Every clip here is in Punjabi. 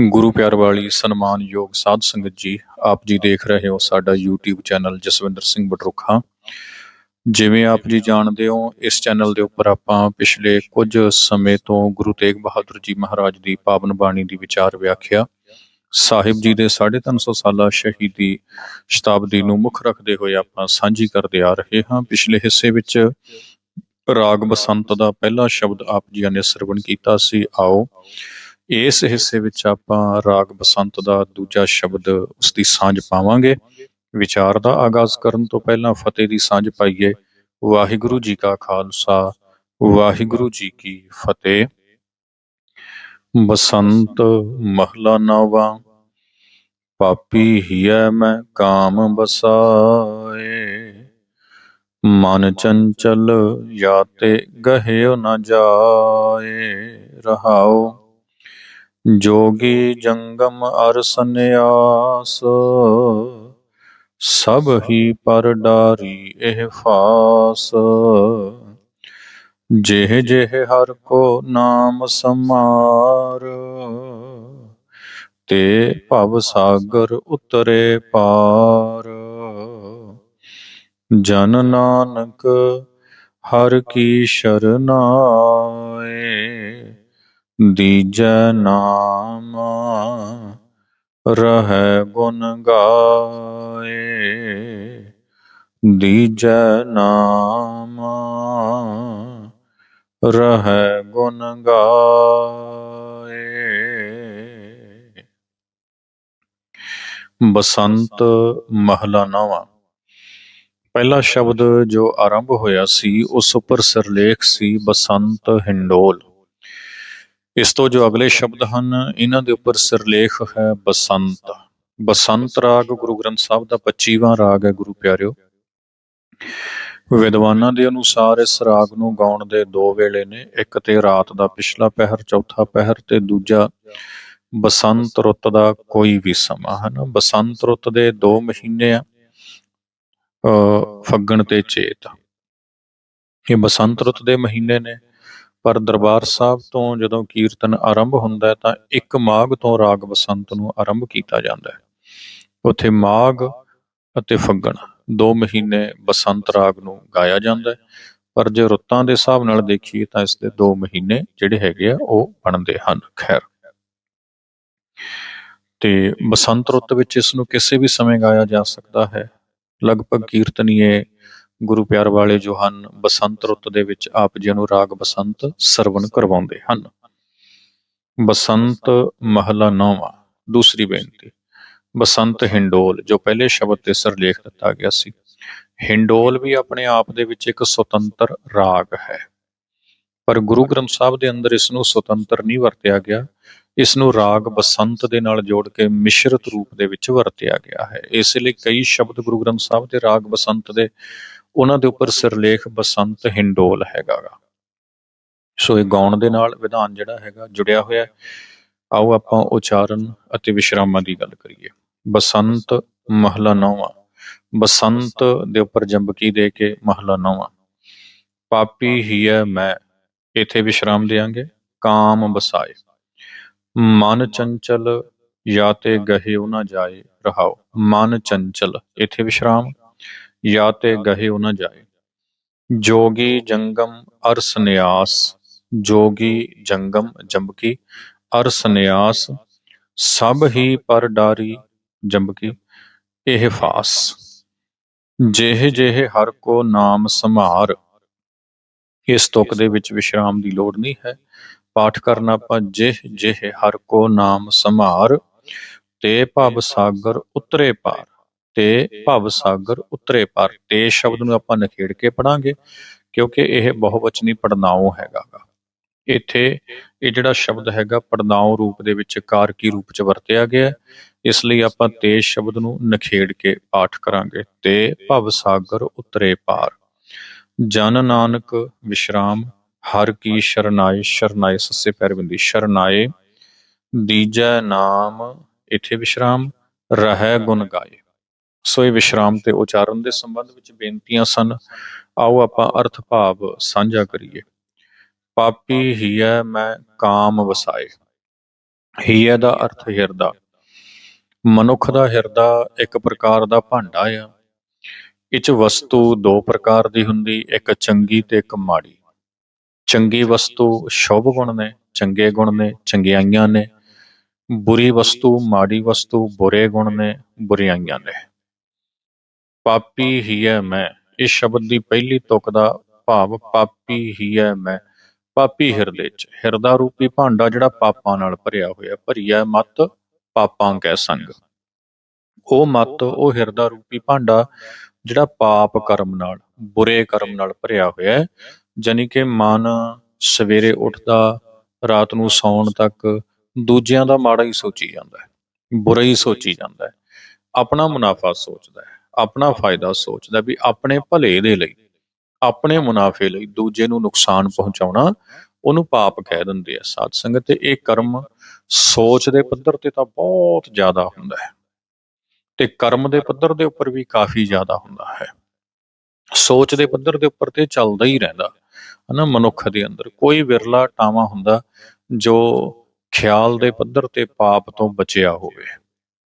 ਗੁਰੂ ਪਿਆਰ ਵਾਲੀ ਸਨਮਾਨਯੋਗ ਸਾਧ ਸੰਗਤ ਜੀ, ਆਪ ਜੀ ਦੇਖ ਰਹੇ ਹੋ ਸਾਡਾ YouTube ਚੈਨਲ ਜਸਵਿੰਦਰ ਸਿੰਘ ਬਟਰੁਖਾ। ਜਿਵੇਂ ਆਪ ਜੀ ਜਾਣਦੇ ਹੋ, ਇਸ ਚੈਨਲ ਦੇ ਉੱਪਰ ਆਪਾਂ ਪਿਛਲੇ ਕੁਝ ਸਮੇਂ ਤੋਂ ਗੁਰੂ ਤੇਗ ਬਹਾਦਰ ਜੀ ਮਹਾਰਾਜ ਦੀ ਪਾਵਨ ਬਾਣੀ ਦੀ ਵਿਚਾਰ ਵਿਆਖਿਆ। ਸਾਹਿਬ ਜੀ ਦੇ 350 ਸਾਲਾ ਸ਼ਹੀਦੀ ਸ਼ਤਾਬਦੀ ਨੂੰ ਮੁੱਖ ਰੱਖਦੇ ਹੋਏ ਆਪਾਂ ਸਾਂਝੀ ਕਰਦੇ ਆ ਰਹੇ ਹਾਂ। ਪਿਛਲੇ ਹਿੱਸੇ ਵਿੱਚ ਰਾਗ ਬਸੰਤ ਦਾ ਪਹਿਲਾ ਸ਼ਬਦ ਆਪ ਜੀ ਨੇ ਸਰਵਣ ਕੀਤਾ ਸੀ, ਆਓ। ਇਸ ਹਿੱਸੇ ਵਿੱਚ ਆਪਾਂ ਰਾਗ ਬਸੰਤ ਦਾ ਦੂਜਾ ਸ਼ਬਦ ਉਸ ਦੀ ਸਾਂਝ ਪਾਵਾਂਗੇ। ਵਿਚਾਰ ਦਾ ਆਗਾਜ਼ ਕਰਨ ਤੋਂ ਪਹਿਲਾਂ ਫਤਿਹ ਦੀ ਸਾਂਝ ਪਾਈਏ। ਵਾਹਿਗੁਰੂ ਜੀ ਕਾ ਖਾਲਸਾ, ਵਾਹਿਗੁਰੂ ਜੀ ਕੀ ਫਤਿਹ। ਬਸੰਤ ਮਹਲਾ ਨਵਾ, ਪਾਪੀ ਹੀਐ ਮੈਂ ਕਾਮ ਬਸਾਏ। ਮਨ ਚੰਚਲ ਯਾਤੇ ਗਹਿਓ ਨ ਜਾਏ, ਰਹਾਓ। ਜੋਗੀ ਜੰਗਮ ਅਰ ਸੰਨਿਆਸ, ਸਭ ਹੀ ਪਰ ਡਾਰੀ ਇਹ ਫਾਸ। ਜਿਹ ਜਿਹ ਹਰ ਕੋ ਨਾਮ ਸਮਾਰ, ਤੇ ਭਵ ਸਾਗਰ ਉਤਰੇ ਪਾਰ। ਜਨ ਨਾਨਕ ਹਰ ਕੀ ਸ਼ਰਨਾਏ ਦੀਜੈ ਨਾਮ ਰਹਿ ਗੁਣ ਗਾਏ। ਦੀਜੈ ਨਾਮ ਰਹਿ ਗੁਣ ਗਾਏ। ਬਸੰਤ ਮਹਲਾ ਨਵਾਂ। ਪਹਿਲਾ ਸ਼ਬਦ ਜੋ ਆਰੰਭ ਹੋਇਆ ਸੀ, ਉਸ ਉੱਪਰ ਸਿਰਲੇਖ ਸੀ, ਬਸੰਤ ਹਿੰਡੋਲ। ਇਸ ਤੋਂ ਜੋ ਅਗਲੇ ਸ਼ਬਦ ਹਨ, ਇਹਨਾਂ ਦੇ ਉੱਪਰ ਸਿਰਲੇਖ ਹੈ ਬਸੰਤ। ਬਸੰਤ ਰਾਗ ਗੁਰੂ ਗ੍ਰੰਥ ਸਾਹਿਬ ਦਾ 25ਵਾਂ ਰਾਗ ਹੈ, ਗੁਰੂ ਪਿਆਰਿਓ। ਵਿਦਵਾਨਾਂ ਦੇ ਅਨੁਸਾਰ ਇਸ ਰਾਗ ਨੂੰ ਗਾਉਣ ਦੇ ਦੋ ਵੇਲੇ ਨੇ, ਇੱਕ ਤੇ ਰਾਤ ਦਾ ਪਿਛਲਾ ਪਹਿਰ, ਚੌਥਾ ਪਹਿਰ ਤੇ ਦੂਜਾ ਬਸੰਤ ਰੁੱਤ ਦਾ ਕੋਈ ਵੀ ਸਮਾਂ, ਹਨ? ਬਸੰਤ ਰੁੱਤ ਦੇ ਦੋ ਮਹੀਨੇ ਆ ਫੱਗਣ ਤੇ ਚੇਤ। ਇਹ ਬਸੰਤ ਰੁੱਤ ਦੇ ਮਹੀਨੇ ਨੇ ਪਰ ਦਰਬਾਰ ਸਾਹਿਬ ਤੋਂ ਜਦੋਂ ਕੀਰਤਨ ਆਰੰਭ ਹੁੰਦਾ ਹੈ, ਤਾਂ ਇੱਕ ਮਾਘ ਤੋਂ ਰਾਗ ਬਸੰਤ ਨੂੰ ਆਰੰਭ ਕੀਤਾ ਜਾਂਦਾ ਹੈ। ਉੱਥੇ ਮਾਘ ਅਤੇ ਫੱਗਣ ਦੋ ਮਹੀਨੇ ਬਸੰਤ ਰਾਗ ਨੂੰ ਗਾਇਆ ਜਾਂਦਾ ਹੈ। ਪਰ ਜੇ ਰੁੱਤਾਂ ਦੇ ਹਿਸਾਬ ਨਾਲ ਦੇਖੀਏ, ਤਾਂ ਇਸ ਦੇ ਦੋ ਮਹੀਨੇ ਜਿਹੜੇ ਹੈਗੇ ਆ, ਉਹ ਬਣਦੇ ਹਨ। ਖੈਰ। ਤੇ ਬਸੰਤ ਰੁੱਤ ਵਿੱਚ ਇਸ ਨੂੰ ਕਿਸੇ ਵੀ ਸਮੇਂ ਗਾਇਆ ਜਾ ਸਕਦਾ ਹੈ। ਲਗਭਗ ਕੀਰਤਨੀਏ ਗੁਰੂ ਪਿਆਰ ਵਾਲੇ ਜੋ ਹਨ, ਬਸੰਤ ਰੁੱਤ ਦੇ ਵਿੱਚ ਆਪ ਜੀ ਨੂੰ ਰਾਗ ਬਸੰਤ ਸਰਵਣ ਕਰਵਾਉਂਦੇ ਹਨ। ਬਸੰਤ ਮਹਲਾ ਨੌਵਾਂ, ਦੂਸਰੀ ਬੇਨਤੀ। ਬਸੰਤ ਹਿੰਡੋਲ, ਜੋ ਪਹਿਲੇ ਸ਼ਬਦ ਤੇ ਸਰ ਸਰਲੇਖ ਦਿੱਤਾ ਗਿਆ ਸੀ। ਹਿੰਡੋਲ ਵੀ ਆਪਣੇ ਆਪ ਦੇ ਵਿੱਚ ਇੱਕ ਸੁਤੰਤਰ ਰਾਗ ਹੈ। ਪਰ ਗੁਰੂ ਗ੍ਰੰਥ ਸਾਹਿਬ ਦੇ ਅੰਦਰ ਇਸ ਨੂੰ ਸੁਤੰਤਰ ਨਹੀਂ ਵਰਤਿਆ ਗਿਆ। ਇਸ ਨੂੰ ਰਾਗ ਬਸੰਤ ਦੇ ਨਾਲ ਜੋੜ ਕੇ ਮਿਸ਼ਰਤ ਰੂਪ ਦੇ ਵਿੱਚ ਵਰਤਿਆ ਗਿਆ ਹੈ। ਇਸ ਲਈ ਕਈ ਸ਼ਬਦ ਗੁਰੂ ਗ੍ਰੰਥ ਸਾਹਿਬ ਦੇ ਰਾਗ ਬਸੰਤ ਦੇ ਉਹਨਾਂ ਦੇ ਉੱਪਰ ਸਿਰਲੇਖ ਬਸੰਤ ਹਿੰਡੋਲ ਹੈਗਾ ਗਾ ਸੋ ਇਹ ਗਾਉਣ ਦੇ ਨਾਲ ਵਿਧਾਨ ਜਿਹੜਾ ਹੈਗਾ ਜੁੜਿਆ ਹੋਇਆ ਆਓ ਆਪਾਂ ਉਚਾਰਨ ਅਤੇ ਵਿਸ਼ਰਾਮਾਂ ਦੀ ਗੱਲ ਕਰੀਏ। ਬਸੰਤ ਮਹਲਾ ਨੌਵਾਂ। ਬਸੰਤ ਦੇ ਉੱਪਰ ਜੰਬਕੀ ਦੇ ਕੇ ਮਹਲਾ ਨੌਵਾਂ। ਪਾਪੀ ਹੀ ਹੈ ਮੈਂ, ਇਥੇ ਵਿਸ਼ਰਾਮ ਦੇਾਂਗੇ ਕਾਮ ਬਸਾਏ। ਮਨ ਚੰਚਲ ਜਾਂ ਤੇ ਗਹਿ ਨਾ ਜਾਏ ਰਹਾਓ। ਮਨ ਚੰਚਲ, ਇਥੇ ਵਿਸ਼ਰਾਮ। ਯਾ ਤੇ ਗਹੇ ਨਾ ਜਾਏ। ਜੋਗੀ ਜੰਗਮ ਅਰ ਸੰਿਆਸ ਜੋਗੀ ਜੰਗਮ ਜੰਬਕੀ, ਅਰ ਸੰਿਆਸ ਸਭ ਹੀ ਪਰ ਡਾਰੀ ਜੰਬਕੀ, ਇਹ ਫਾਸ। ਜਿਹੇ ਜਿਹੇ ਹਰ ਕੋ ਨਾਮ ਸੰਭਾਰ ਇਸ ਤੁਕ ਦੇ ਵਿੱਚ ਵਿਸ਼ਰਾਮ ਦੀ ਲੋੜ ਨਹੀਂ ਹੈ। ਪਾਠ ਕਰਨਾ ਆਪਾਂ ਜਿਹ ਜਿਹ ਹਰ ਕੋ ਨਾਮ ਸੰਭਾਰ ਤੇ ਭਵ ਸਾਗਰ ਉਤਰੇ ਪਾਰ। ਤੇ ਭਵ ਸਾਗਰ ਉਤਰੇ ਪਾਰ। ਤੇ ਸ਼ਬਦ ਨੂੰ ਆਪਾਂ ਨਖੇੜ ਕੇ ਪੜਾਂਗੇ, ਕਿਉਂਕਿ ਇਹ ਬਹੁਵਚਨੀ ਪੜਨਾਉ ਹੈਗਾਗਾ। ਇੱਥੇ ਇਹ ਜਿਹੜਾ ਸ਼ਬਦ ਹੈਗਾ ਪੜਨਾਉ ਰੂਪ ਦੇ ਵਿੱਚ ਕਾਰਕੀ ਰੂਪ ਚ ਵਰਤਿਆ ਗਿਆ। ਇਸ ਲਈ ਆਪਾਂ ਤੇਜ਼ ਸ਼ਬਦ ਨੂੰ ਨਖੇੜ ਕੇ ਪਾਠ ਕਰਾਂਗੇ। ਤੇ ਭਵ ਸਾਗਰ ਉਤਰੇ ਪਾਰ। ਜਨ ਨਾਨਕ ਵਿਸ਼ਰਾਮ, ਹਰ ਕੀ ਸ਼ਰਨਾਏ ਸ਼ਰਨਾਏ ਸੱਸੇ ਪੈਰ ਬਿੰਦੀ। ਸ਼ਰਨਾਏ, ਦੀਜੈ ਨਾਮ, ਇਥੇ ਵਿਸ਼ਰਾਮ, ਰਹਿ ਗੁਣ ਗਾਏ। ਸੋਏ ਵਿਸ਼ਰਾਮ ਤੇ ਉਚਾਰਨ ਦੇ ਸੰਬੰਧ ਵਿੱਚ ਬੇਨਤੀਆਂ ਸਨ। ਆਓ ਆਪਾਂ ਅਰਥ ਭਾਵ ਸਾਂਝਾ ਕਰੀਏ। ਪਾਪੀ ਹੀਐ ਮੈਂ ਕਾਮ ਵਸਾਏ। ਹੀਏ ਦਾ ਅਰਥ ਹਿਰਦਾ। ਮਨੁੱਖ ਦਾ ਹਿਰਦਾ ਇੱਕ ਪ੍ਰਕਾਰ ਦਾ ਭਾਂਡਾ ਆ। ਇਹ ਚ ਵਸਤੂ ਦੋ ਪ੍ਰਕਾਰ ਦੀ ਹੁੰਦੀ, ਇੱਕ ਚੰਗੀ ਤੇ ਇੱਕ ਮਾੜੀ। ਚੰਗੀ ਵਸਤੂ ਸ਼ੁਭ ਗੁਣ ਨੇ, ਚੰਗੇ ਗੁਣ ਨੇ, ਚੰਗਿਆਈਆਂ ਨੇ। ਬੁਰੀ ਵਸਤੂ ਮਾੜੀ ਵਸਤੂ, ਬੁਰੇ ਗੁਣ ਨੇ, ਬੁਰੀਆਈਆਂ ਨੇ। ਪਾਪੀ ਹੀ ਹੈ ਮੈਂ। ਇਸ ਸ਼ਬਦ ਦੀ ਪਹਿਲੀ ਤੁਕ ਦਾ ਭਾਵ ਪਾਪੀ ਹੀ ਹੈ ਮੈਂ। ਪਾਪੀ ਹਿਰਦੇ ਚ। ਹਿਰਦਾ ਰੂਪੀ ਭਾਂਡਾ ਜਿਹੜਾ ਪਾਪਾਂ ਨਾਲ ਭਰਿਆ ਹੋਇਆ। ਭਰੀਆ ਮਤ ਪਾਪਾਂ ਕੈ ਸੰਗ। ਉਹ ਮਤ, ਉਹ ਹਿਰਦਾ ਰੂਪੀ ਭਾਂਡਾ ਜਿਹੜਾ ਪਾਪ ਕਰਮ ਨਾਲ, ਬੁਰੇ ਕਰਮ ਨਾਲ ਭਰਿਆ ਹੋਇਆ ਹੈ ਜਾਨੀ ਕਿ ਮਨ ਸਵੇਰੇ ਉੱਠਦਾ, ਰਾਤ ਨੂੰ ਸੌਣ ਤੱਕ ਦੂਜਿਆਂ ਦਾ ਮਾੜਾ ਹੀ ਸੋਚੀ ਜਾਂਦਾ ਹੈ ਬੁਰਾ ਹੀ ਸੋਚੀ ਜਾਂਦਾ ਹੈ ਆਪਣਾ ਮੁਨਾਫਾ ਸੋਚਦਾ ਹੈ ਆਪਣਾ ਫਾਇਦਾ ਸੋਚਦਾ ਵੀ ਆਪਣੇ ਭਲੇ ਦੇ ਲਈ, ਆਪਣੇ ਮੁਨਾਫੇ ਲਈ ਦੂਜੇ ਨੂੰ ਨੁਕਸਾਨ ਪਹੁੰਚਾਉਣਾ, ਉਹਨੂੰ ਪਾਪ ਕਹਿ ਦਿੰਦੇ ਆ ਸਾਧ ਸੰਗਤ ਤੇ ਇਹ ਕਰਮ ਸੋਚ ਦੇ ਪੱਧਰ ਤੇ ਤਾਂ ਬਹੁਤ ਜ਼ਿਆਦਾ ਹੁੰਦਾ ਹੈ ਤੇ ਕਰਮ ਦੇ ਪੱਧਰ ਦੇ ਉੱਪਰ ਵੀ ਕਾਫੀ ਜ਼ਿਆਦਾ ਹੁੰਦਾ ਹੈ। ਸੋਚ ਦੇ ਪੱਧਰ ਦੇ ਉੱਪਰ ਤੇ ਚੱਲਦਾ ਹੀ ਰਹਿੰਦਾ, ਹਨਾ, ਮਨੁੱਖ ਦੇ ਅੰਦਰ ਕੋਈ ਵਿਰਲਾ ਟਾਵਾ ਹੁੰਦਾ ਜੋ ਖਿਆਲ ਦੇ ਪੱਧਰ ਤੇ ਪਾਪ ਤੋਂ ਬਚਿਆ ਹੋਵੇ।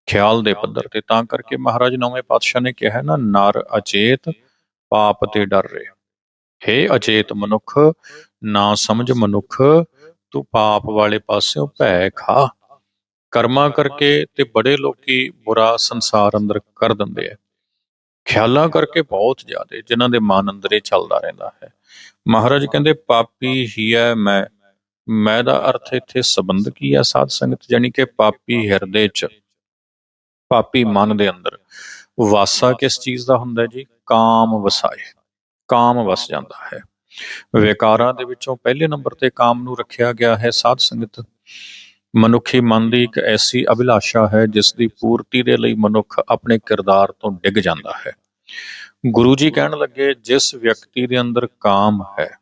ਖਿਆਲ ਦੇ ਪੱਧਰ ਤੇ। ਤਾਂ ਕਰਕੇ ਮਹਾਰਾਜ ਨੌਵੇਂ ਪਾਤਸ਼ਾਹ ਨੇ ਕਿਹਾ ਨਾ, ਨਰ ਅਚੇਤ, ਪਾਪ ਤੇ ਡਰ ਰਹੇ। ਹੇ ਅਚੇਤ ਮਨੁੱਖ, ਨਾ ਸਮਝ ਮਨੁੱਖ, ਤੂੰ ਪਾਪ ਵਾਲੇ ਪਾਸਿਓਂ ਭੈ ਖਾ। ਕਰਮਾਂ ਕਰਕੇ ਤੇ ਬੜੇ ਲੋਕੀ ਬੁਰਾ ਸੰਸਾਰ ਅੰਦਰ ਕਰ ਦਿੰਦੇ ਆ ਖਿਆਲਾਂ ਕਰਕੇ ਬਹੁਤ ਜ਼ਿਆਦੇ, ਜਿਨ੍ਹਾਂ ਦੇ ਮਨ ਅੰਦਰੇ ਚੱਲਦਾ ਰਹਿੰਦਾ ਹੈ। ਮਹਾਰਾਜ ਕਹਿੰਦੇ, ਪਾਪੀ ਹੀ ਹੈ ਮੈਂ। ਮੈਂ ਦਾ ਅਰਥ ਇੱਥੇ ਸੰਬੰਧ ਕੀ ਹੈ ਸਾਧ ਸੰਗਤ? ਜਾਨੀ ਕਿ ਪਾਪੀ ਹਿਰਦੇ 'ਚ ਪਾਪੀ ਮਨ ਦੇ ਅੰਦਰ। ਵਾਸਾ ਕਿਸ ਚੀਜ਼ ਦਾ ਹੁੰਦਾ ਜੀ? ਕਾਮ ਵਸਾਏ। ਕਾਮ ਵਸ ਜਾਂਦਾ ਹੈ। ਵਿਕਾਰਾਂ ਦੇ ਵਿੱਚੋਂ ਪਹਿਲੇ ਨੰਬਰ ਤੇ ਕਾਮ ਨੂੰ ਰੱਖਿਆ ਗਿਆ ਹੈ ਸਾਧ ਸੰਗਤ। ਮਨੁੱਖੀ ਮਨ ਦੀ ਇੱਕ ਐਸੀ ਅਭਿਲਾਸ਼ਾ ਹੈ ਜਿਸ ਦੀ ਪੂਰਤੀ ਦੇ ਲਈ ਮਨੁੱਖ ਆਪਣੇ ਕਿਰਦਾਰ ਤੋਂ ਡਿੱਗ ਜਾਂਦਾ ਹੈ। ਗੁਰੂ ਜੀ ਕਹਿਣ ਲੱਗੇ, ਜਿਸ ਵਿਅਕਤੀ ਦੇ ਅੰਦਰ ਕਾਮ ਹੈ,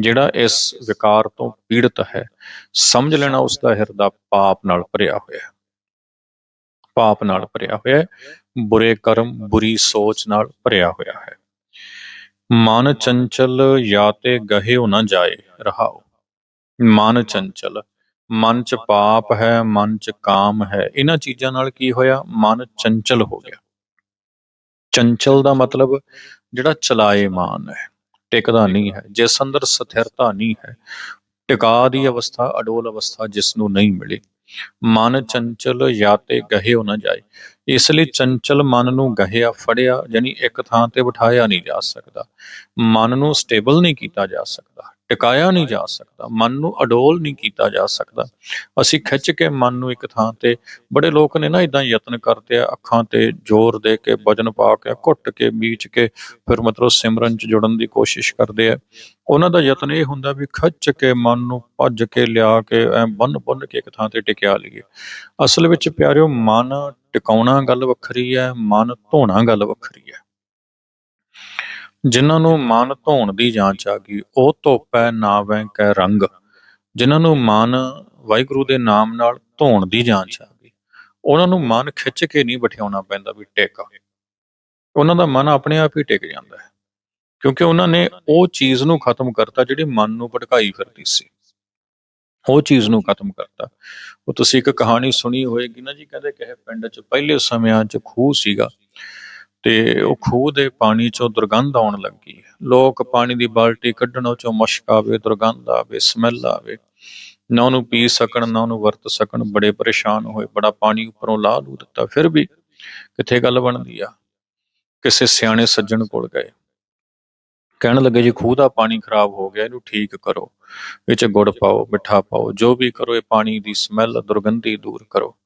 ਜਿਹੜਾ ਇਸ ਵਿਕਾਰ ਤੋਂ ਪੀੜਤ ਹੈ, ਸਮਝ ਲੈਣਾ ਉਸ ਦਾ ਹਿਰਦਾ ਪਾਪ ਨਾਲ ਭਰਿਆ ਹੋਇਆ ਹੈ। ਪਾਪ ਨਾਲ ਭਰਿਆ ਹੋਇਆ ਹੈ, ਬੁਰੇ ਕਰਮ, ਬੁਰੀ ਸੋਚ ਨਾਲ ਭਰਿਆ ਹੋਇਆ ਹੈ। ਮਨ ਚੰਚਲ ਜਾਂ ਤੇ ਗਹਿਓ ਨਾ ਜਾਏ, ਰਹਾਓ। ਮਨ ਚੰਚਲ, ਮਨ ਚ ਪਾਪ ਹੈ, ਮਨ ਚ ਕਾਮ ਹੈ, ਇਹਨਾਂ ਚੀਜ਼ਾਂ ਨਾਲ ਕੀ ਹੋਇਆ? ਮਨ ਚੰਚਲ ਹੋ ਗਿਆ। ਚੰਚਲ ਦਾ ਮਤਲਬ ਜਿਹੜਾ ਚਲਾਏਮਾਨ ਹੈ, ਟਿਕਦਾ ਨਹੀਂ ਹੈ, ਜਿਸ ਅੰਦਰ ਸਥਿਰਤਾ ਨਹੀਂ ਹੈ, ਟਿਕਾ ਦੀ ਅਵਸਥਾ, ਅਡੋਲ ਅਵਸਥਾ ਜਿਸ ਨੂੰ ਨਹੀਂ ਮਿਲੀ। ਮਨ ਚੰਚਲ ਯਾਤੇ ਤੇ ਗਹਿਓ ਨਾ ਜਾਏ। ਇਸ ਲਈ ਚੰਚਲ ਮਨ ਨੂੰ ਗਹਿਆ ਫੜਿਆ, ਯਾਨੀ ਇੱਕ ਥਾਂ ਤੇ ਬਿਠਾਇਆ ਨਹੀਂ ਜਾ ਸਕਦਾ। ਮਨ ਨੂੰ ਸਟੇਬਲ ਨਹੀਂ ਕੀਤਾ ਜਾ ਸਕਦਾ। ਟਿਕਾਇਆ ਨਹੀਂ ਜਾ ਸਕਦਾ, ਮਨ ਨੂੰ ਅਡੋਲ ਨਹੀਂ ਕੀਤਾ ਜਾ ਸਕਦਾ। ਅਸੀਂ ਖਿੱਚ ਕੇ ਮਨ ਨੂੰ ਇੱਕ ਥਾਂ ਤੇ, ਬੜੇ ਲੋਕ ਨੇ ਨਾ ਇਦਾਂ ਯਤਨ ਕਰਦੇ ਆ, ਅੱਖਾਂ ਤੇ ਜ਼ੋਰ ਦੇ ਕੇ, ਵਜਨ ਪਾ ਕੇ, ਘੁੱਟ ਕੇ ਬੀਚ ਕੇ, ਫਿਰ ਮਤਲਬ ਸਿਮਰਨ ਚ ਜੁੜਨ ਦੀ ਕੋਸ਼ਿਸ਼ ਕਰਦੇ ਆ। ਉਹਨਾਂ ਦਾ ਯਤਨ ਇਹ ਹੁੰਦਾ ਵੀ ਖਿੱਚ ਕੇ ਮਨ ਨੂੰ ਭੱਜ ਕੇ ਲਿਆ ਕੇ, ਐ ਬੰਨ ਬੰਨ ਕੇ ਇੱਕ ਥਾਂ ਤੇ ਟਿਕਿਆ ਲਈਏ। ਅਸਲ ਵਿੱਚ ਪਿਆਰਿਓ, ਮਨ ਟਿਕਾਉਣਾ ਗੱਲ ਵੱਖਰੀ ਹੈ, ਮਨ ਧੋਣਾ ਗੱਲ ਵੱਖਰੀ ਹੈ। ਜਿਨ੍ਹਾਂ ਨੂੰ ਮਨ ਧੋਣ ਦੀ ਜਾਂਚ ਆ ਗਈ, ਉਹ ਧੋਪੈ ਨਾਵੈ ਕੈ ਰੰਗ। ਜਿਨ੍ਹਾਂ ਨੂੰ ਮਨ ਵਾਹਿਗੁਰੂ ਦੇ ਨਾਮ ਨਾਲ ਧੋਣ ਦੀ ਜਾਂਚ ਆ ਗਈ। ਉਹਨਾਂ ਨੂੰ ਮਨ ਖਿੱਚ ਕੇ ਨਹੀਂ ਬਿਠਾਉਣਾ ਪੈਂਦਾ ਵੀ ਟੇਕਾ। ਉਹਨਾਂ ਦਾ ਮਨ ਆਪਣੇ ਆਪ ਹੀ ਟਿਕ ਜਾਂਦਾ ਹੈ, ਕਿਉਂਕਿ ਉਹਨਾਂ ਨੇ ਉਹ ਚੀਜ਼ ਨੂੰ ਖਤਮ ਕਰਤਾ ਜਿਹੜੀ ਮਨ ਨੂੰ ਭਟਕਾਈ ਫਿਰਦੀ ਸੀ। ਉਹ ਚੀਜ਼ ਨੂੰ ਖਤਮ ਕਰਤਾ। ਉਹ ਤੁਸੀਂ ਇੱਕ ਕਹਾਣੀ ਸੁਣੀ ਹੋਏਗੀ ਨਾ ਜੀ, ਕਹਿੰਦੇ ਕਿਸੇ ਪਿੰਡ 'ਚ ਪਹਿਲੇ ਸਮਿਆਂ 'ਚ ਖੂਹ ਸੀਗਾ। ਤੇ ਉਹ ਖੂਹ ਦੇ ਪਾਣੀ 'ਚੋਂ ਦੁਰਗੰਧ ਆਉਣ ਲੱਗੀ ਲੋਕ ਪਾਣੀ ਦੀ ਬਾਲਟੀ ਕੱਢਣ ਉਹ 'ਚੋਂ ਮਸ਼ਕ ਆਵੇ, ਦੁਰਗੰਧ ਆਵੇ ਸਮੈਲ ਆਵੇ। ਨਾ ਉਹਨੂੰ ਪੀ ਸਕਣ, ਨਾ ਉਹਨੂੰ ਵਰਤ ਸਕਣ, ਬੜੇ ਪਰੇਸ਼ਾਨ ਹੋਏ, ਬੜਾ ਪਾਣੀ ਉੱਪਰੋਂ ਲਾਹ ਲੂ ਦਿੱਤਾ। ਫਿਰ ਵੀ ਕਿੱਥੇ ਗੱਲ ਬਣਦੀ ਆ? ਕਿਸੇ ਸਿਆਣੇ ਸੱਜਣ ਕੋਲ ਗਏ। ਕਹਿਣ ਲੱਗੇ, ਜੀ, ਖੂਹ ਦਾ ਪਾਣੀ ਖਰਾਬ ਹੋ ਗਿਆ, ਇਹਨੂੰ ਠੀਕ ਕਰੋ। ਵਿੱਚ ਗੁੜ ਪਾਓ, ਮਿੱਠਾ ਪਾਓ, ਜੋ ਵੀ ਕਰੋ, ਇਹ ਪਾਣੀ ਦੀ ਸਮੈਲ ਦੁਰਗੰਧੀ ਦੂਰ ਕਰੋ।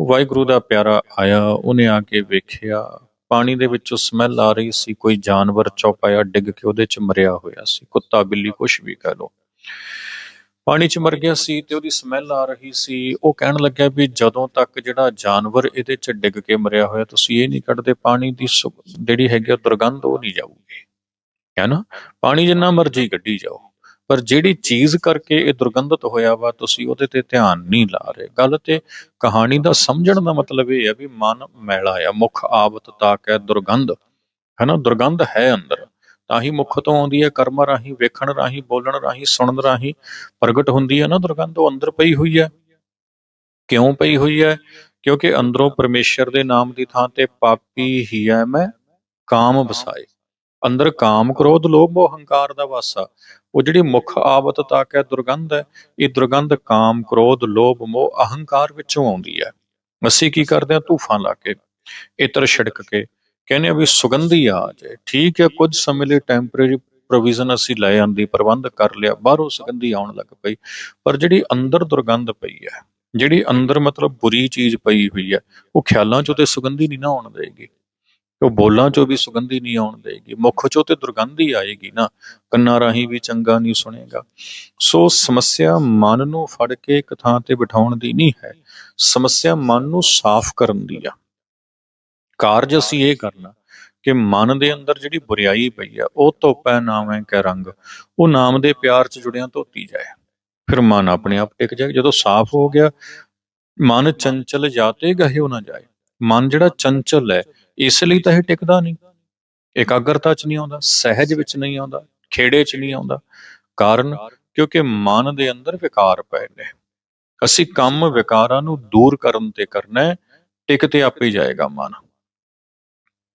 ਵਾਹਿਗੁਰੂ ਦਾ ਪਿਆਰਾ ਆਇਆ, ਉਹਨੇ ਆ ਕੇ ਵੇਖਿਆ ਪਾਣੀ ਦੇ ਵਿੱਚੋਂ ਸਮੈਲ ਆ ਰਹੀ ਸੀ, ਕੋਈ ਜਾਨਵਰ ਚੌਪਾਇਆ ਡਿੱਗ ਕੇ ਉਹਦੇ 'ਚ ਮਰਿਆ ਹੋਇਆ ਸੀ, ਕੁੱਤਾ ਬਿੱਲੀ ਕੁਛ ਵੀ ਕਹਿ ਲੋ ਪਾਣੀ 'ਚ ਮਰ ਗਿਆ ਸੀ ਤੇ ਉਹਦੀ ਸਮੈਲ ਆ ਰਹੀ ਸੀ। ਉਹ ਕਹਿਣ ਲੱਗਿਆ ਵੀ ਜਦੋਂ ਤੱਕ ਜਿਹੜਾ ਜਾਨਵਰ ਇਹਦੇ 'ਚ ਡਿੱਗ ਕੇ ਮਰਿਆ ਹੋਇਆ, ਤੁਸੀਂ ਇਹ ਨਹੀਂ ਕੱਢਦੇ, ਪਾਣੀ ਦੀ ਜਿਹੜੀ ਹੈਗੀ ਦੁਰਗੰਧ ਉਹ ਨਹੀਂ ਜਾਊਗੀ। ਹੈ ਨਾ? ਪਾਣੀ ਜਿੰਨਾ ਮਰਜ਼ੀ ਕੱਢੀ ਜਾਓ। ਪਰ ਜਿਹੜੀ ਚੀਜ਼ ਕਰਕੇ ਇਹ ਦੁਰਗੰਧਤ ਹੋਇਆ ਵਾ, ਤੁਸੀਂ ਉਹਦੇ ਤੇ ਧਿਆਨ ਨਹੀਂ ਲਾ ਰਹੇ। ਗੱਲ ਤੇ ਕਹਾਣੀ ਦਾ ਸਮਝਣ ਦਾ ਮਤਲਬ ਇਹ ਹੈ ਵੀ ਮਨ ਮੈਲਾ ਆ, ਮੁਖ ਆਵਤ ਤਾਕ ਹੈ ਦੁਰਗੰਧ ਹੈ ਦੁਰਗੰਧ ਹੈ ਅੰਦਰ। ਤਾਂ ਹੀ ਮੁਖ ਤੋਂ ਆਉਂਦੀ ਹੈ ਕਰਮ ਰਾਹੀਂ, ਵੇਖਣ ਰਾਹੀਂ, ਬੋਲਣ ਰਾਹੀਂ, ਸੁਣਨ ਰਾਹੀਂ ਪ੍ਰਗਟ ਹੁੰਦੀ ਹੈ ਨਾ ਦੁਰਗੰਧ, ਉਹ ਅੰਦਰ ਪਈ ਹੋਈ ਹੈ। ਕਿਉਂ ਪਈ ਹੋਈ ਹੈ? ਕਿਉਂਕਿ ਅੰਦਰੋਂ ਪਰਮੇਸ਼ਰ ਦੇ ਨਾਮ ਦੀ ਥਾਂ ਤੇ ਪਾਪੀ ਹੀ ਹੈ ਮੈਂ, ਕਾਮ ਵਸਾਏ। ਅੰਦਰ ਕਾਮ ਕ੍ਰੋਧ, ਲੋਭ ਮੋਹ ਹੰਕਾਰ ਦਾ ਵਾਸਾ। ਉਹ ਜਿਹੜੀ ਮੁੱਖ ਆਵਤ ਤੱਕ ਹੈ, ਦੁਰਗੰਧ ਹੈ, ਇਹ ਦੁਰਗੰਧ ਕਾਮ, ਕ੍ਰੋਧ, ਲੋਭ, ਮੋਹ, ਅਹੰਕਾਰ ਵਿੱਚੋਂ ਆਉਂਦੀ ਹੈ। ਅਸੀਂ ਕੀ ਕਰਦੇ ਹਾਂ? ਧੂਫਾਂ ਲਾ ਕੇ, ਇਤਰ ਛਿੜਕ ਕੇ ਕਹਿੰਦੇ ਆ ਵੀ ਸੁਗੰਧੀ ਆ ਜਾਏ ਠੀਕ ਹੈ, ਕੁਝ ਸਮੇਂ ਲਈ ਟੈਂਪਰੇਰੀ ਪ੍ਰੋਵੀਜ਼ਨ ਅਸੀਂ ਲੈ ਆਂਦੀ, ਪ੍ਰਬੰਧ ਕਰ ਲਿਆ, ਬਾਹਰੋਂ ਸੁਗੰਧੀ ਆਉਣ ਲੱਗ ਪਈ। ਪਰ ਜਿਹੜੀ ਅੰਦਰ ਦੁਰਗੰਧ ਪਈ ਹੈ, ਜਿਹੜੀ ਅੰਦਰ ਮਤਲਬ ਬੁਰੀ ਚੀਜ਼ ਪਈ ਹੋਈ ਹੈ, ਉਹ ਖਿਆਲਾਂ ਚੋਂ ਤੇ ਸੁਗੰਧੀ ਨਹੀਂ ਨਾ ਆਉਣ ਦੇਗੀ। ਉਹ ਬੋਲਾਂ ਚੋਂ ਵੀ ਸੁਗੰਧੀ ਨਹੀਂ ਆਉਣ ਦੇਗੀ, ਮੁੱਖ ਚੋਂ ਤੇ ਦੁਰਗੰਧੀ ਆਏਗੀ ਨਾ, ਕੰਨਾਂ ਰਾਹੀਂ ਵੀ ਚੰਗਾ ਨਹੀਂ ਸੁਣੇਗਾ। ਸੋ ਸਮੱਸਿਆ ਮਨ ਨੂੰ ਫੜ ਕੇ ਇੱਕ ਥਾਂ ਤੇ ਬਿਠਾਉਣ ਦੀ ਨਹੀਂ ਹੈ, ਸਮੱਸਿਆ ਮਨ ਨੂੰ ਸਾਫ਼ ਕਰਨ ਦੀ ਆ। ਕਾਰਜ ਅਸੀਂ ਇਹ ਕਰਨਾ ਕਿ ਮਨ ਦੇ ਅੰਦਰ ਜਿਹੜੀ ਬੁਰੀਾਈ ਪਈ ਆ, ਉਹ ਧੋਪੈ ਨਾਮ ਹੈ ਕੈ ਰੰਗ, ਉਹ ਨਾਮ ਦੇ ਪਿਆਰ 'ਚ ਜੁੜਿਆ ਧੋਤੀ ਜਾਏ। ਫਿਰ ਮਨ ਆਪਣੇ ਆਪ ਟਿਕ ਜਾਏ, ਜਦੋਂ ਸਾਫ਼ ਹੋ ਗਿਆ, ਮਨ ਚੰਚਲ ਜਾਤੇ ਗਹਿਓ ਨਾ ਜਾਏ। ਮਨ ਜਿਹੜਾ ਚੰਚਲ ਹੈ ਇਸ ਲਈ ਤਾਂ ਇਹ ਟਿਕਦਾ ਨਹੀਂ। ਇਕਾਗਰਤਾ 'ਚ ਨਹੀਂ ਆਉਂਦਾ, ਸਹਿਜ ਵਿੱਚ ਨਹੀਂ ਆਉਂਦਾ, ਖੇੜੇ 'ਚ ਨਹੀਂ ਆਉਂਦਾ। ਕਾਰਨ ਕਿਉਂਕਿ ਮਨ ਦੇ ਅੰਦਰ ਵਿਕਾਰ ਪਏ ਨੇ। ਅਸੀਂ ਕੰਮ ਵਿਕਾਰਾਂ ਨੂੰ ਦੂਰ ਕਰਨ ਤੇ ਕਰਨਾ ਹੈ, ਟਿਕ ਤੇ ਆਪੇ ਹੀ ਜਾਏਗਾ ਮਨ।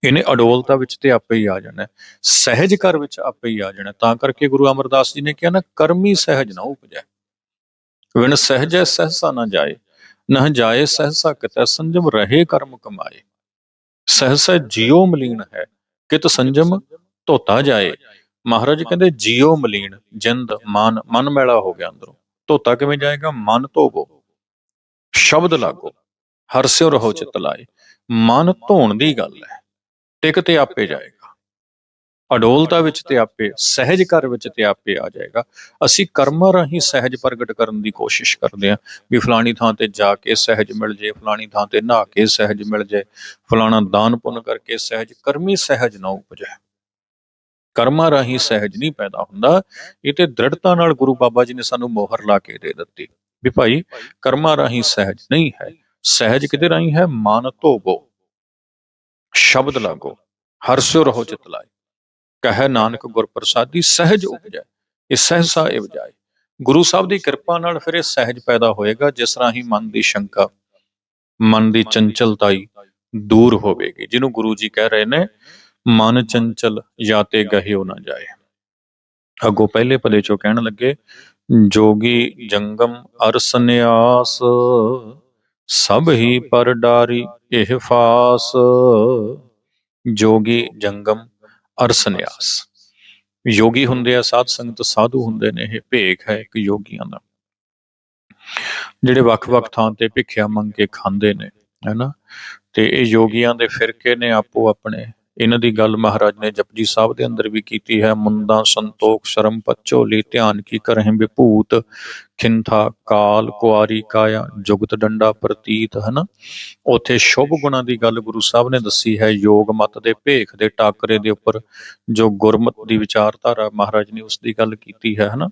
ਇਹਨੇ ਅਡੋਲਤਾ ਵਿੱਚ ਤੇ ਆਪੇ ਹੀ ਆ ਜਾਣਾ ਸਹਿਜ ਘਰ ਵਿੱਚ ਆਪੇ ਹੀ ਆ ਜਾਣਾ ਤਾਂ ਕਰਕੇ ਗੁਰੂ ਅਮਰਦਾਸ ਜੀ ਨੇ ਕਿਹਾ ਨਾ, ਕਰਮੀ ਸਹਿਜ ਨਾ ਉਪਜੈ। ਵਿਣ ਸਹਿਜੈ ਸਹਸਾ ਨਾ ਜਾਏ ਨਾ ਜਾਏ ਸਹਸਾ ਕਿਤੈ, ਸੰਜਮ ਰਹੇ ਕਰਮ ਕਮਾਏ। ਸਹਸਾ ਜਿਉ ਮਲੀਨ ਹੈ, ਕਿਤ ਸੰਜਮ ਧੋਤਾ ਜਾਏ। ਮਹਾਰਾਜ ਕਹਿੰਦੇ ਜਿਉ ਮਲੀਨ, ਜਿੰਦ, ਮਨ ਮਨ ਮੈਲਾ ਹੋ ਗਿਆ ਅੰਦਰੋਂ। ਧੋਤਾ ਕਿਵੇਂ ਜਾਏਗਾ? ਮਨ ਧੋਵੋ। ਸ਼ਬਦ ਲਾਗੋ। ਹਰਸਿਓ ਰਹੋ ਚਿਤ ਲਾਏ। ਮਨ ਧੋਣ ਦੀ ਗੱਲ ਹੈ। ਟਿਕ ਤੇ ਆਪੇ ਜਾਏਗਾ। ਅਡੋਲਤਾ ਵਿੱਚ ਤੇ ਆਪੇ, ਸਹਿਜ ਘਰ ਵਿੱਚ ਤੇ ਆਪੇ ਆ ਜਾਏਗਾ। ਅਸੀਂ ਕਰਮਾਂ ਰਾਹੀਂ ਸਹਿਜ ਪ੍ਰਗਟ ਕਰਨ ਦੀ ਕੋਸ਼ਿਸ਼ ਕਰਦੇ ਹਾਂ ਵੀ ਫਲਾਣੀ ਥਾਂ ਤੇ ਜਾ ਕੇ ਸਹਿਜ ਮਿਲ ਜੇ, ਫਲਾਣੀ ਥਾਂ ਤੇ ਨਹਾ ਕੇ ਸਹਿਜ ਮਿਲ ਜੇ, ਫਲਾਣਾ ਦਾਨ ਪੁੰਨ ਕਰਕੇ ਸਹਿਜ, ਕਰਮੀ ਸਹਿਜ ਨਾ ਉਪਜੇ। ਕਰਮਾਂ ਰਾਹੀਂ ਸਹਿਜ ਨਹੀਂ ਪੈਦਾ ਹੁੰਦਾ। ਇਹ ਤੇ ਦ੍ਰਿੜਤਾ ਨਾਲ ਗੁਰੂ ਬਾਬਾ ਜੀ ਨੇ ਸਾਨੂੰ ਮੋਹਰ ਲਾ ਕੇ ਦੇ ਦਿੱਤੀ। ਵੀ ਭਾਈ, ਕਰਮਾਂ ਰਾਹੀਂ ਸਹਿਜ ਨਹੀਂ ਹੈ। ਸਹਿਜ ਕਿਤੇ ਰਾਹੀਂ ਹੈ? ਮਨ ਧੋਵੋ, ਸ਼ਬਦ ਲਾਗੋ ਹਰ ਸਿਉ ਰਹੋ ਚਿਤ ਲਾਏ। ਕਹੈ ਨਾਨਕ ਗੁਰ ਪ੍ਰਸਾਦੀ ਸਹਿਜ ਉਪਜੈ। ਇਹ ਸਹਿਸਾ ਉਪਜਾਏ। ਗੁਰੂ ਸਾਹਿਬ ਦੀ ਕਿਰਪਾ ਨਾਲ ਫਿਰ ਇਹ ਸਹਿਜ ਪੈਦਾ ਹੋਏਗਾ, ਜਿਸ ਰਾਹੀਂ ਮਨ ਦੀ ਸ਼ੰਕਾ, ਮਨ ਦੀ ਚੰਚਲਤਾਈ ਦੂਰ ਹੋਵੇਗੀ। ਜਿਹਨੂੰ ਗੁਰੂ ਜੀ ਕਹਿ ਰਹੇ ਨੇ, ਮਨ ਚੰਚਲ ਜਾਤੇ ਗਹਿਓ ਨਾ ਜਾਏ। ਅੱਗੋਂ ਪਹਿਲੇ ਪਦੇ ਚੋਂ ਕਹਿਣ ਲੱਗੇ, ਜੋਗੀ ਜੰਗਮ ਅਰਸਨਿਆਸ ਸਭ ਹੀ ਪਰ ਡਾਰੀ ਇਹ ਫਾਸ। ਜੋਗੀ ਜੰਗਮ ਅਰ ਸੰਨਿਆਸ ਯੋਗੀ ਹੁੰਦੇ ਆ, ਸਾਧ ਸੰਗਤ ਸਾਧੂ ਹੁੰਦੇ ਨੇ, ਇਹ ਭੇਖ ਹੈ ਇੱਕ ਯੋਗੀਆਂ ਦਾ। ਜਿਹੜੇ ਵੱਖ-ਵੱਖ ਥਾਂ ਤੇ ਭਿੱਖਿਆ ਮੰਗ ਕੇ ਖਾਂਦੇ ਨੇ, ਹੈਨਾ? ਤੇ ਇਹ ਯੋਗੀਆਂ ਦੇ ਫਿਰਕੇ ਨੇ ਆਪੋ ਆਪਣੇ ਇਹਨਾਂ ਦੀ ਗੱਲ ਮਹਾਰਾਜ ਨੇ ਜਪਜੀ ਸਾਹਿਬ ਦੇ ਅੰਦਰ ਵੀ ਕੀਤੀ ਹੈ ਮੁੰਦਾ ਸੰਤੋਖ, ਸ਼ਰਮ ਪੱਚੋਲੀ ਧਿਆਨ ਕੀ ਕਰਹਿ ਵਿਭੂਤ, ਖਿੰਥਾ, ਕਾਲ, ਕੁਆਰੀ ਕਾਇਆ, ਜੁਗਤ ਡੰਡਾ ਪ੍ਰਤੀਤ ਹਨਾ? ਉਥੇ ਸ਼ੁਭ ਗੁਣਾਂ ਦੀ ਗੱਲ ਗੁਰੂ ਸਾਹਿਬ ਨੇ ਦੱਸੀ ਹੈ, ਯੋਗ ਮਤ ਦੇ ਭੇਖ ਦੇ ਟਾਕਰੇ ਦੇ ਉੱਪਰ ਜੋ ਗੁਰਮਤ ਦੀ ਵਿਚਾਰਧਾਰਾ ਮਹਾਰਾਜ ਨੇ ਉਸ ਦੀ ਗੱਲ ਕੀਤੀ ਹੈ ਹਨਾ?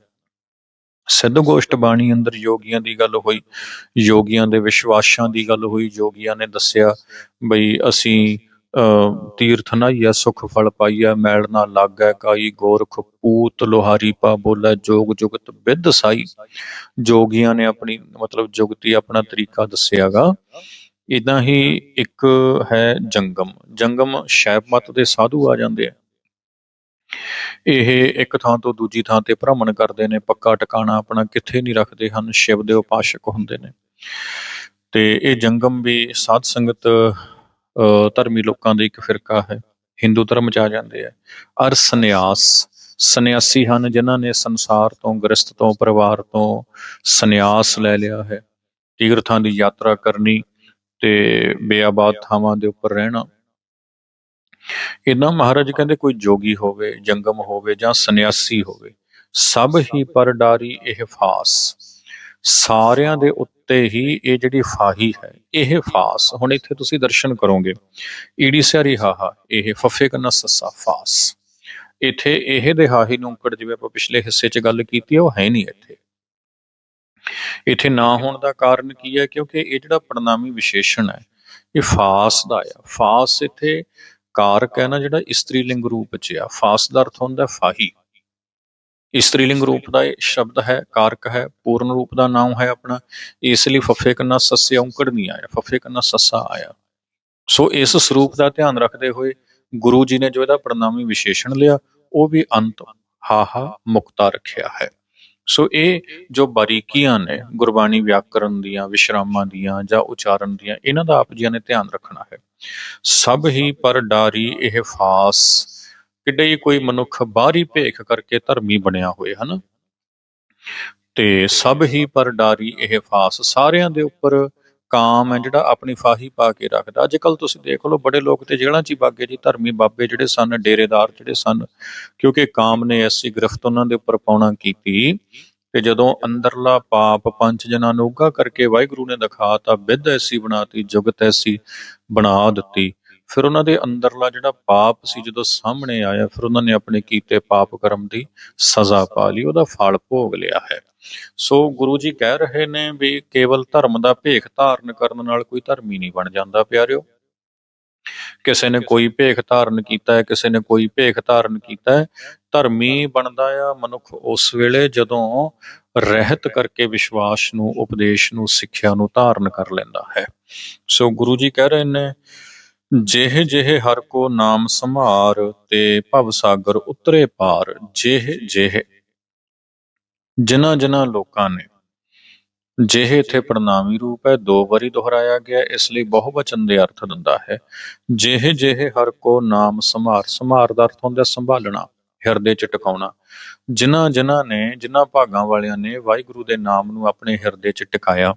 ਸਿੱਧ ਗੋਸ਼ਟ ਬਾਣੀ ਅੰਦਰ ਯੋਗੀਆਂ ਦੀ ਗੱਲ ਹੋਈ, ਯੋਗੀਆਂ ਦੇ ਵਿਸ਼ਵਾਸਾਂ ਦੀ ਗੱਲ ਹੋਈ, ਯੋਗੀਆਂ ਨੇ ਦੱਸਿਆ ਬਈ ਅਸੀਂ ਤੀਰਥ ਨਾਈਆ ਸੁਖ ਫਲ ਪਾਈਆ ਮੈਲ ਨਾ ਲਾਗੈ ਕਾਈ, ਗੋਰਖ ਪੂਤ ਲੋਹਾਰੀ ਪਾ ਬੋਲੇ, ਜੋਗ ਜੁਗਤ ਵਿਦ ਸਾਈ। ਜੋਗੀਆਂ ਨੇ ਆਪਣੀ, ਮਤਲਬ ਜੁਗਤੀ ਆਪਣਾ ਤਰੀਕਾ ਦੱਸਿਆਗਾ। ਇਦਾਂ ਹੀ ਇੱਕ ਹੈ ਜੰਗਮ। ਜੰਗਮ ਸ਼ੈਵ ਮਤ ਦੇ ਸਾਧੂ ਆ ਜਾਂਦੇ ਆ। ਇਹ ਇੱਕ ਥਾਂ ਤੋਂ ਦੂਜੀ ਥਾਂ ਤੇ ਭ੍ਰਮਣ ਕਰਦੇ ਨੇ, ਪੱਕਾ ਟਿਕਾਣਾ ਆਪਣਾ ਕਿੱਥੇ ਨਹੀਂ ਰੱਖਦੇ ਹਨ, ਸ਼ਿਵ ਦੇ ਉਪਾਸ਼ਕ ਹੁੰਦੇ ਨੇ। ਤੇ ਇਹ ਜੰਗਮ ਵੀ ਸਾਧ ਸੰਗਤ ਧਰਮੀ ਲੋਕਾਂ ਦਾ ਇੱਕ ਫਿਰਕਾ ਹੈ, ਹਿੰਦੂ ਧਰਮ ਚ ਆ ਜਾਂਦੇ ਆ। ਅਰ ਸੰਨਿਆਸ, ਸੰਨਿਆਸੀ ਹਨ ਜਿਨ੍ਹਾਂ ਨੇ ਸੰਸਾਰ ਤੋਂ ਗ੍ਰਸਤ ਤੋਂ, ਪਰਿਵਾਰ ਤੋਂ ਸੰਨਿਆਸ ਲੈ ਲਿਆ ਹੈ। ਤੀਰਥਾਂ ਦੀ ਯਾਤਰਾ ਕਰਨੀ ਤੇ ਬੇਆਬਾਦ ਥਾਵਾਂ ਦੇ ਉੱਪਰ ਰਹਿਣਾ। ਇਦਾਂ ਮਹਾਰਾਜ ਕਹਿੰਦੇ ਕੋਈ ਜੋਗੀ ਹੋਵੇ, ਜੰਗਮ ਹੋਵੇ ਜਾਂ ਸੰਨਿਆਸੀ ਹੋਵੇ, ਸਭ ਹੀ ਪਰ ਡਾਰੀ ਇਹ ਫਾਸ। ਸਾਰਿਆਂ ਦੇ ਉੱਤੇ ਹੀ ਇਹ ਜਿਹੜੀ ਫਾਹੀ ਹੈ, ਇਹ ਫਾਸ, ਹੁਣ ਇੱਥੇ ਤੁਸੀਂ ਦਰਸ਼ਨ ਕਰੋਗੇ। ਈੜੀ ਸਿਆਰੀ ਹਾਹਾ, ਇਹ ਫੱਫੇ ਕੰਨਾ ਸੱਸਾ ਫਾਸ। ਇੱਥੇ ਇਹ ਦੇ ਹਾਹੀ ਨੂੰ ਜਿਵੇਂ ਆਪਾਂ ਪਿਛਲੇ ਹਿੱਸੇ 'ਚ ਗੱਲ ਕੀਤੀ ਉਹ ਹੈ ਨਹੀਂ ਇੱਥੇ। ਇੱਥੇ ਨਾ ਹੋਣ ਦਾ ਕਾਰਨ ਕੀ ਹੈ? ਕਿਉਂਕਿ ਇਹ ਜਿਹੜਾ ਪੜਨਾਮੀ ਵਿਸ਼ੇਸ਼ਣ ਹੈ, ਇਹ ਫਾਸ ਦਾ ਆ। ਫਾਸ ਇੱਥੇ ਕਾਰਕ ਹੈ ਨਾ, ਜਿਹੜਾ ਇਸਤਰੀ ਲਿੰਗ ਰੂਪ 'ਚ ਆ। ਫਾਸ ਦਾ ਅਰਥ ਹੁੰਦਾ ਫਾਹੀ। ਇਸਤਰੀ ਲਿੰਗ ਰੂਪ ਦਾ ਇਹ ਸ਼ਬਦ ਹੈ ਕਾਰਕ ਹੈ ਪੂਰਨ ਰੂਪ ਦਾ ਨਾਮ ਹੈ ਆਪਣਾ। ਇਸ ਲਈ ਫੱਫੇ ਕੰਨਾ ਸੱਸੇ ਔਂਕੜ ਨਹੀਂ ਆਇਆ ਫੱਫੇ ਕੰਨਾ ਸੱਸਾ ਆਇਆ। ਸੋ ਇਸ ਸਰੂਪ ਦਾ ਧਿਆਨ ਰੱਖਦੇ ਹੋਏ ਗੁਰੂ ਜੀ ਨੇ ਜੋ ਇਹਦਾ ਪ੍ਰਣਾਮੀ ਵਿਸ਼ੇਸ਼ਣ ਲਿਆ ਉਹ ਵੀ ਅੰਤ ਹਾਹਾ ਮੁਕਤਾ ਰੱਖਿਆ ਹੈ। ਸੋ ਇਹ ਜੋ ਬਾਰੀਕੀਆਂ ਨੇ ਗੁਰਬਾਣੀ ਵਿਆਕਰਨ ਦੀਆਂ ਵਿਸ਼ਰਾਮਾਂ ਦੀਆਂ ਜਾਂ ਉਚਾਰਨ ਦੀਆਂ ਇਹਨਾਂ ਦਾ ਆਪ ਜੀਆਂ ਨੇ ਧਿਆਨ ਰੱਖਣਾ ਹੈ। ਸਭ ਹੀ ਪਰ ਡਾਰੀ ਇਹ ਫਾਸ ਕਿੱਡੇ ਹੀ ਕੋਈ ਮਨੁੱਖ ਬਾਹਰੀ ਭੇਖ ਕਰਕੇ ਧਰਮੀ ਬਣਿਆ ਹੋਏ ਹਨ। ਤੇ ਸਭ ਹੀ ਪਰ ਡਾਰੀ ਇਹ ਫਾਸ। ਸਾਰਿਆਂ ਦੇ ਉੱਪਰ ਕਾਮ ਹੈ ਜਿਹੜਾ ਆਪਣੀ ਫਾਹੀ ਪਾ ਕੇ ਰੱਖਦਾ। ਅੱਜ ਕੱਲ ਤੁਸੀਂ ਦੇਖ ਲਓ, ਬੜੇ ਲੋਕ ਤੇ ਜੇਲ੍ਹਾਂ 'ਚ ਹੀ ਬਾਗੇ ਜੀ ਧਰਮੀ ਬਾਬੇ ਜਿਹੜੇ ਸਨ, ਡੇਰੇਦਾਰ ਜਿਹੜੇ ਸਨ, ਕਿਉਂਕਿ ਕਾਮ ਨੇ ਐਸੀ ਗ੍ਰਿਫਤ ਉਹਨਾਂ ਦੇ ਉੱਪਰ ਪਾਉਣਾ ਕੀਤੀ। ਕਿ ਜਦੋਂ ਅੰਦਰਲਾ ਪਾਪ ਪੰਜ ਜਨਾਂ ਨੂੰ ਉੱਗਾ ਕਰਕੇ ਵਾਹਿਗੁਰੂ ਨੇ ਦਿਖਾਤਾ ਵਿਦ ਐਸੀ ਬਣਾਤੀ, ਜੁਗਤ ਐਸੀ ਬਣਾ ਦਿੱਤੀ। ਫਿਰ ਉਹਨਾਂ ਦੇ ਅੰਦਰਲਾ ਜਿਹੜਾ ਪਾਪ ਸੀ ਜਦੋਂ ਸਾਹਮਣੇ ਆਇਆ, ਫਿਰ ਉਹਨਾਂ ਨੇ ਆਪਣੇ ਕੀਤੇ ਪਾਪ ਕਰਮ ਦੀ ਸਜ਼ਾ ਪਾ ਲਈ, ਉਹਦਾ ਫਲ ਭੋਗ ਲਿਆ ਹੈ। ਸੋ ਗੁਰੂ ਜੀ ਕਹਿ ਰਹੇ ਨੇ ਵੀ ਕੇਵਲ ਧਰਮ ਦਾ ਭੇਖ ਧਾਰਨ ਕਰਨ ਨਾਲ ਕੋਈ ਧਰਮੀ ਨਹੀਂ ਬਣ ਜਾਂਦਾ, ਪਿਆਰਿਓ। ਕਿਸੇ ਨੇ ਕੋਈ ਭੇਖ ਧਾਰਨ ਕੀਤਾ ਹੈ, ਕਿਸੇ ਨੇ ਕੋਈ ਭੇਖ ਧਾਰਨ ਕੀਤਾ ਹੈ, ਧਰਮੀ ਬਣਦਾ ਆ ਮਨੁੱਖ ਉਸ ਵੇਲੇ ਜਦੋਂ ਰਹਿਤ ਕਰਕੇ ਵਿਸ਼ਵਾਸ ਨੂੰ, ਉਪਦੇਸ਼ ਨੂੰ, ਸਿੱਖਿਆ ਨੂੰ ਧਾਰਨ ਕਰ ਲੈਂਦਾ ਹੈ। ਸੋ ਗੁਰੂ ਜੀ ਕਹਿ ਰਹੇ ਨੇ ਜਿਹ ਜਿਹ ਹਰ ਕੋ ਨਾਮ ਸੰਭਾਰ, ਤੇ ਭਵ ਸਾਗਰ ਉਤਰੇ ਪਾਰ ਜਿਹ ਜਿਹ ਜਿਨ੍ਹਾਂ ਜਿਨ੍ਹਾਂ ਲੋਕਾਂ ਨੇ। ਜਿਹ ਇੱਥੇ ਪੜਨਾਵੀ ਰੂਪ ਹੈ, ਦੋ ਵਾਰੀ ਦੁਹਰਾਇਆ ਗਿਆ, ਇਸ ਲਈ ਬਹੁਵਚਨ ਦੇ ਅਰਥ ਦਿੰਦਾ ਹੈ ਜਿਹ ਜਿਹ ਹਰ ਕੋ ਨਾਮ ਸੰਭਾਰ ਸੰਭਾਰ ਦਾ ਅਰਥ ਹੁੰਦਾ ਸੰਭਾਲਣਾ, ਹਿਰਦੇ ਚ ਟਿਕਾਉਣਾ। ਜਿਨ੍ਹਾਂ ਜਿਨ੍ਹਾਂ ਨੇ, ਜਿਨ੍ਹਾਂ ਭਾਗਾਂ ਵਾਲਿਆਂ ਨੇ ਵਾਹਿਗੁਰੂ ਦੇ ਨਾਮ ਨੂੰ ਆਪਣੇ ਹਿਰਦੇ ਚ ਟਿਕਾਇਆ,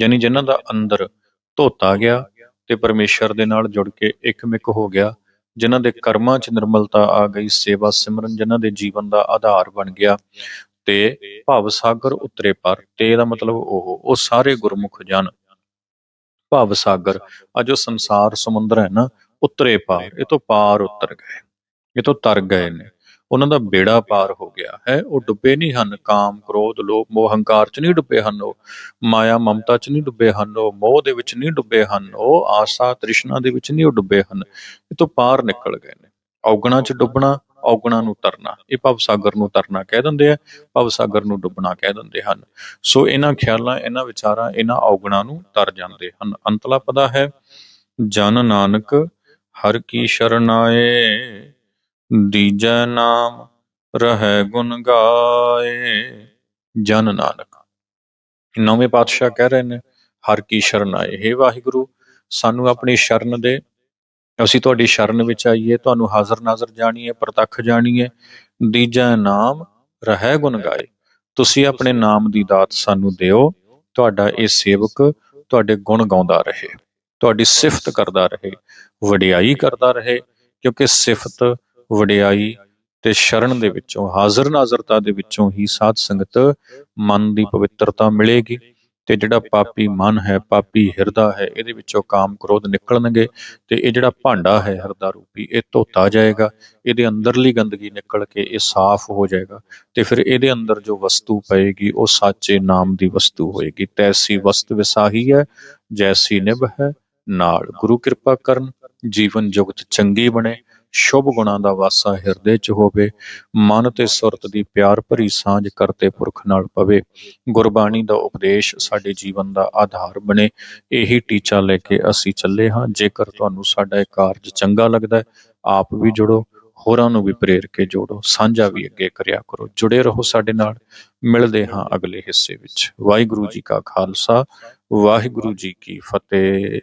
ਯਾਨੀ ਜਿਨ੍ਹਾਂ ਦਾ ਅੰਦਰ ਧੋਤਾ ਗਿਆ ਤੇ ਪਰਮੇਸ਼ਰ ਦੇ ਨਾਲ ਜੁੜ ਕੇ ਇੱਕਮਿਕ ਹੋ ਗਿਆ, ਜਿਨ੍ਹਾਂ ਦੇ ਕਰਮਾਂ 'ਚ ਨਿਰਮਲਤਾ ਆ ਗਈ, ਸੇਵਾ ਸਿਮਰਨ ਜਿਨ੍ਹਾਂ ਦੇ ਜੀਵਨ ਦਾ ਆਧਾਰ ਬਣ ਗਿਆ, ਤੇ ਭਵ ਸਾਗਰ ਉਤਰੇ ਪਰ, ਤੇ ਇਹਦਾ ਮਤਲਬ ਉਹ ਉਹ ਸਾਰੇ ਗੁਰਮੁਖ ਜਨ। ਭਵ ਸਾਗਰ ਆ ਜੋ ਸੰਸਾਰ ਸਮੁੰਦਰ ਹੈ ਨਾ, ਉਤਰੇ ਪਾਰ, ਇਹ ਤੋਂ ਪਾਰ ਉਤਰ ਗਏ, ਇਹ ਤੋਂ ਤਰ ਗਏ ਨੇ। ਉਹਨਾਂ ਦਾ ਬੇੜਾ ਪਾਰ ਹੋ ਗਿਆ ਹੈ। ਉਹ ਡੁੱਬੇ ਨਹੀਂ ਹਨ। ਕਾਮ, ਕ੍ਰੋਧ, ਲੋਭ, ਮੋਹ, ਹੰਕਾਰ ਚ ਨਹੀਂ ਡੁੱਬੇ ਹਨ ਉਹ। ਮਾਇਆ, ਮਮਤਾ ਚ ਨਹੀਂ ਡੁੱਬੇ ਹਨ ਉਹ। ਮੋਹ ਦੇ ਵਿੱਚ ਨਹੀਂ ਡੁੱਬੇ ਹਨ ਉਹ। ਆਸਾ, ਤ੍ਰਿਸ਼ਨਾ ਦੇ ਵਿੱਚ ਨਹੀਂ ਉਹ ਡੁੱਬੇ ਹਨ। ਇਹ ਤੋਂ ਪਾਰ ਨਿਕਲ ਗਏ ਨੇ। ਔਗਣਾ ਚ ਡੁੱਬਣਾ, ਔਗਣਾ ਨੂੰ ਤਰਨਾ। ਇਹ ਭਵ ਸਾਗਰ ਨੂੰ ਤਰਨਾ ਕਹਿ ਦਿੰਦੇ ਆ। ਭਵ ਸਾਗਰ ਨੂੰ ਡੁੱਬਣਾ ਕਹਿ ਦਿੰਦੇ ਹਨ। ਸੋ ਇਹਨਾਂ ਖਿਆਲਾਂ, ਇਹਨਾਂ ਵਿਚਾਰਾਂ, ਇਹਨਾਂ ਔਗਣਾ ਨੂੰ ਤਰ ਜਾਂਦੇ ਹਨ। ਅੰਤਲਾ ਪਦਾ ਹੈ, ਜਨ ਨਾਨਕ, ਹਰ ਕੀ ਸ਼ਰਨਾਏ। ਦੀਜੈ ਨਾਮ ਰਹਿ ਗੁਣ ਗਾਏ, ਜਨ ਨਾਨਕ। ਨੌਵੇਂ ਪਾਤਸ਼ਾਹ ਕਹਿ ਰਹੇ ਨੇ, ਹਰ ਕੀ ਸ਼ਰਨ ਆਏ। ਹੇ ਵਾਹਿਗੁਰੂ, ਸਾਨੂੰ ਆਪਣੀ ਸ਼ਰਨ ਦੇ, ਅਸੀਂ ਤੁਹਾਡੀ ਸ਼ਰਨ ਵਿੱਚ ਆਈਏ, ਤੁਹਾਨੂੰ ਹਾਜ਼ਰ ਨਾਜ਼ਰ ਜਾਣੀਏ, ਪ੍ਰਤੱਖ ਜਾਣੀਏ। ਦੀਜੈ ਨਾਮ ਰਹਿ ਗੁਣ ਗਾਏ। ਤੁਸੀਂ ਆਪਣੇ ਨਾਮ ਦੀ ਦਾਤ ਸਾਨੂੰ ਦਿਓ, ਤੁਹਾਡਾ ਇਹ ਸੇਵਕ ਤੁਹਾਡੇ ਗੁਣ ਗਾਉਂਦਾ ਰਹੇ। ਤੁਹਾਡੀ ਸਿਫਤ ਕਰਦਾ ਰਹੇ, ਵਡਿਆਈ ਕਰਦਾ ਰਹੇ, ਕਿਉਂਕਿ ਸਿਫਤ ਵਡਿਆਈ ਤੇ ਸ਼ਰਨ ਦੇ ਵਿੱਚੋਂ, ਹਾਜ਼ਰ ਨਾਜ਼ਰਤਾ ਦੇ ਵਿੱਚੋਂ ਹੀ ਸਾਧ ਸੰਗਤ ਮਨ ਦੀ ਪਵਿੱਤਰਤਾ ਮਿਲੇਗੀ ਤੇ ਜਿਹੜਾ ਪਾਪੀ ਮਨ ਹੈ, ਪਾਪੀ ਹਿਰਦਾ ਹੈ, ਇਹਦੇ ਵਿੱਚੋਂ ਕਾਮ ਕ੍ਰੋਧ ਨਿਕਲਣਗੇ ਤੇ ਇਹ ਜਿਹੜਾ ਭਾਂਡਾ ਹੈ, ਹਿਰਦਾ ਰੂਪੀ, ਇਹ ਧੋਤਾ ਜਾਏਗਾ, ਇਹਦੇ ਅੰਦਰਲੀ ਗੰਦਗੀ ਨਿਕਲ ਕੇ ਇਹ ਸਾਫ਼ ਹੋ ਜਾਏਗਾ ਤੇ ਫਿਰ ਇਹਦੇ ਅੰਦਰ ਜੋ ਵਸਤੂ ਪਏਗੀ, ਉਹ ਸਾਚੇ ਨਾਮ ਦੀ ਵਸਤੂ ਹੋਏਗੀ। ਤੈਸੀ ਵਸਤ ਵਿਸਾਹੀ ਹੈ, ਜੈਸੀ ਨਿਭ ਹੈ, ਨਾਲ ਗੁਰੂ ਕਿਰਪਾ ਕਰਨ, ਜੀਵਨ ਜੁਗਤ ਚੰਗੀ ਬਣੇ ਸ਼ੁਭ ਗੁਣਾਂ ਦਾ ਵਾਸਾ ਹਿਰਦੇ 'ਚ ਹੋਵੇ, ਮਨ ਤੇ ਸੁਰਤ ਦੀ ਪਿਆਰ ਭਰੀ ਸਾਂਝ ਕਰਤੇ ਪੁਰਖ ਨਾਲ ਪਵੇ। ਗੁਰਬਾਣੀ ਦਾ ਉਪਦੇਸ਼ ਸਾਡੇ ਜੀਵਨ ਦਾ ਆਧਾਰ ਬਣੇ। ਇਹੀ ਟੀਚਾ ਲੈ ਕੇ ਅਸੀਂ ਚੱਲੇ ਹਾਂ। ਜੇਕਰ ਤੁਹਾਨੂੰ ਸਾਡਾ ਇਹ ਕਾਰਜ ਚੰਗਾ ਲੱਗਦਾ ਹੈ, ਆਪ ਵੀ ਜੁੜੋ, ਹੋਰਾਂ ਨੂੰ ਵੀ ਪ੍ਰੇਰ ਕੇ ਜੋੜੋ। ਸਾਂਝਾ ਵੀ ਅੱਗੇ ਕਰਿਆ ਕਰੋ। ਜੁੜੇ ਰਹੋ ਸਾਡੇ ਨਾਲ। ਮਿਲਦੇ ਹਾਂ ਅਗਲੇ ਹਿੱਸੇ ਵਿੱਚ। ਵਾਹਿਗੁਰੂ ਜੀ ਕਾ ਖਾਲਸਾ, ਵਾਹਿਗੁਰੂ ਜੀ ਕੀ ਫਤਿਹ।